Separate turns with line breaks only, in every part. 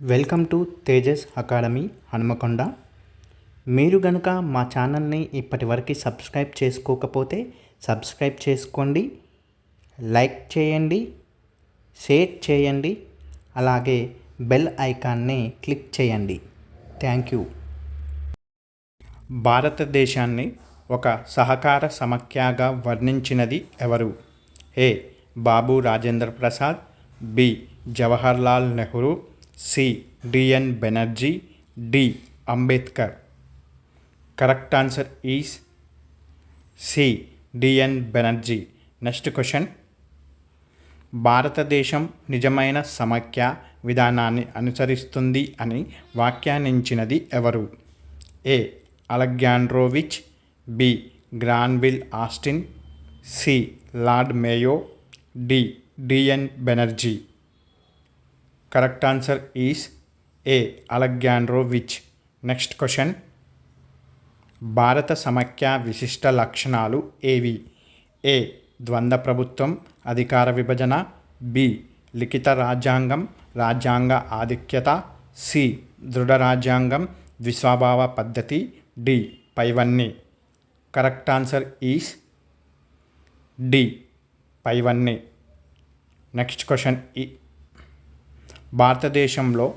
Welcome to Tejas academy Hanumakonda. మీరు గనుక మా ఛానల్ని ఇప్పటివరకు సబ్స్క్రైబ్ చేసుకోకపోతే సబ్స్క్రైబ్ చేసుకోండి లైక్ చేయండి షేర్ చేయండి అలాగే బెల్ ఐకాన్ని క్లిక్ చేయండి. Thank you. భారతదేశాన్ని ఒక సహకార సమాఖ్యగా వర్ణించినది ఎవరు? A. Babu Rajendra Prasad B. Jawaharlal Nehru C. D N Banerjee. D. Ambedkar. Correct answer is C. D N Banerjee. Next question. భారతదేశం నిజమైన సమాఖ్య విధానాన్ని అనుసరిస్తుంది అని వ్యాఖ్యానించినది ఎవరు? A. Alexandrowicz. B. Granville Austin. C. Lord Mayo. D. D N Banerjee. Correct answer is A. Alexandrowicz next question. భారత సమాఖ్య విశిష్ట లక్షణాలు ఏవి? ఏ. ద్వంద్వ ప్రభుత్వం అధికార విభజన. బి. లిఖిత రాజ్యాంగం. రాజ్యాంగ ఆధిక్యత. సి. దృఢ రాజ్యాంగం. విశ్వభావ పద్ధతి. డి. పైవన్నీ. Correct answer is D. పైవన్నీ. నెక్స్ట్ క్వశ్చన్ ఈ భారతదేశంలో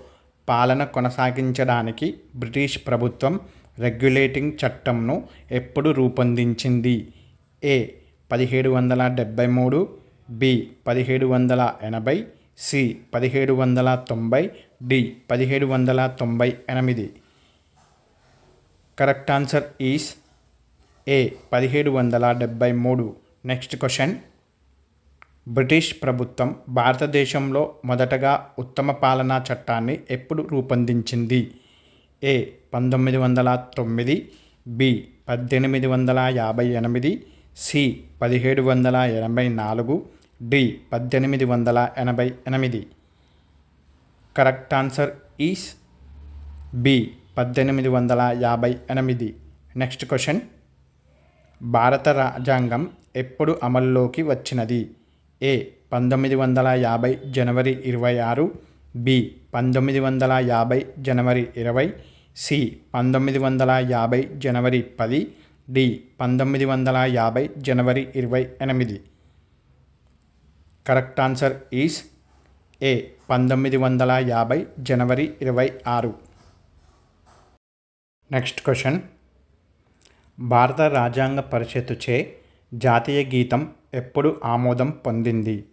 పాలన కొనసాగించడానికి బ్రిటిష్ ప్రభుత్వం రెగ్యులేటింగ్ చట్టంను ఎప్పుడు రూపొందించింది? ఏ. పదిహేడు వందల డెబ్భై మూడు బి. పదిహేడు వందల ఎనభై సి. పదిహేడు వందల తొంభై డి. పదిహేడు వందల తొంభై ఎనిమిది. Correct answer is A. పదిహేడు వందల డెబ్భై మూడు. Next question. బ్రిటిష్ ప్రభుత్వం భారతదేశంలో మొదటగా ఉత్తమ పాలనా చట్టాన్ని ఎప్పుడు రూపొందించింది? ఏ. పంతొమ్మిది వందల తొమ్మిది. బి. పద్దెనిమిది వందల యాభై ఎనిమిది. సి. పదిహేడు వందల ఎనభై నాలుగు. డి. పద్దెనిమిది వందల ఎనభై ఎనిమిది. Correct answer is B. పద్దెనిమిది వందల యాభై ఎనిమిది. Next question. భారత రాజ్యాంగం ఎప్పుడు అమల్లోకి వచ్చినది? ఏ పంతొమ్మిది వందల యాభై జనవరి ఇరవై ఆరు బి పంతొమ్మిది వందల యాభై జనవరి ఇరవై సి పంతొమ్మిది వందల యాభై జనవరి పది డి పంతొమ్మిది వందల యాభై జనవరి ఇరవై ఎనిమిది. కరెక్ట్ ఆన్సర్ ఈస్ ఏ పంతొమ్మిది వందల యాభై జనవరి ఇరవై ఆరు. Next question. భారత రాజ్యాంగ పరిషత్తుచే జాతీయ గీతం ఎప్పుడు ఆమోదం పొందింది?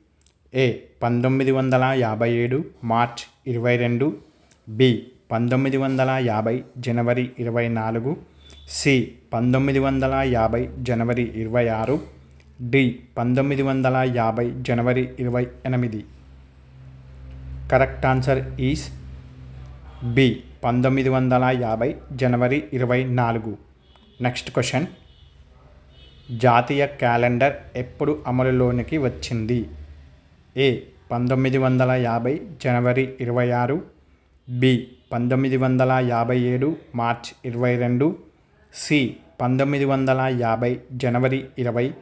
ఏ పంతొమ్మిది వందల యాభై ఏడు మార్చ్ ఇరవై రెండు బి పంతొమ్మిది వందల యాభై జనవరి ఇరవై నాలుగు సి పంతొమ్మిది వందల యాభై జనవరి ఇరవై ఆరు డి పంతొమ్మిది వందల యాభై జనవరి ఇరవై ఎనిమిది. కరెక్ట్ ఆన్సర్ ఈస్ బి పంతొమ్మిది వందల యాభై జనవరి ఇరవై నాలుగు. Next question. జాతీయ క్యాలెండర్ ఎప్పుడు అమలులోనికి వచ్చింది? ఏ. పంతొమ్మిది వందల యాభై జనవరి ఇరవై ఆరు. బి. పంతొమ్మిది వందల యాభై ఏడు మార్చ్ ఇరవై రెండు. సి. పంతొమ్మిది వందల యాభై జనవరి ఇరవై.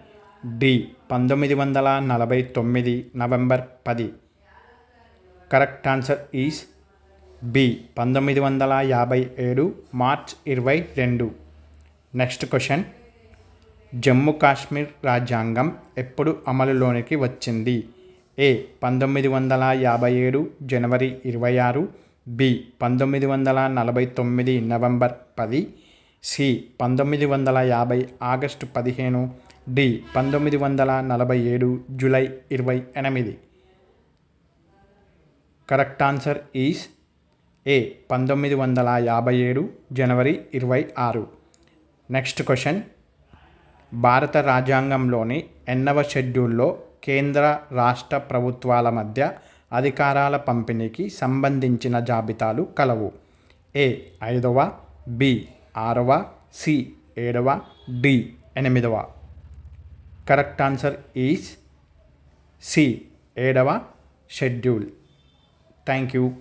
డి. పంతొమ్మిది వందల నలభై తొమ్మిది నవంబర్ పది. Correct answer is B. పంతొమ్మిది వందల యాభై ఏడు మార్చ్ ఇరవై రెండు. Next question. జమ్మూ కాశ్మీర్ రాజ్యాంగం ఎప్పుడు అమలులోనికి వచ్చింది? ఏ. పంతొమ్మిది వందల యాభై ఏడు జనవరి ఇరవై ఆరు. బి. పంతొమ్మిది వందల నలభై తొమ్మిది నవంబర్ పది. సి. పంతొమ్మిది వందల యాభై ఆగస్టు పదిహేను. డి. పంతొమ్మిది వందల నలభై ఏడు జూలై ఇరవై ఎనిమిది. Correct answer is A. పంతొమ్మిది వందల యాభై ఏడు జనవరి ఇరవై ఆరు. Next question. భారత రాజ్యాంగంలోని ఎన్నవ షెడ్యూల్లో కేంద్ర రాష్ట్ర ప్రభుత్వాల మధ్య అధికారాల పంపిణీకి సంబంధించిన జాబితాలు కలవు. ఏ ఐదవ బి ఆరవ సి ఏడవ డి ఎనిమిదవ. కరెక్ట్ ఆన్సర్ ఈజ్ సి ఏడవ షెడ్యూల్. Thank you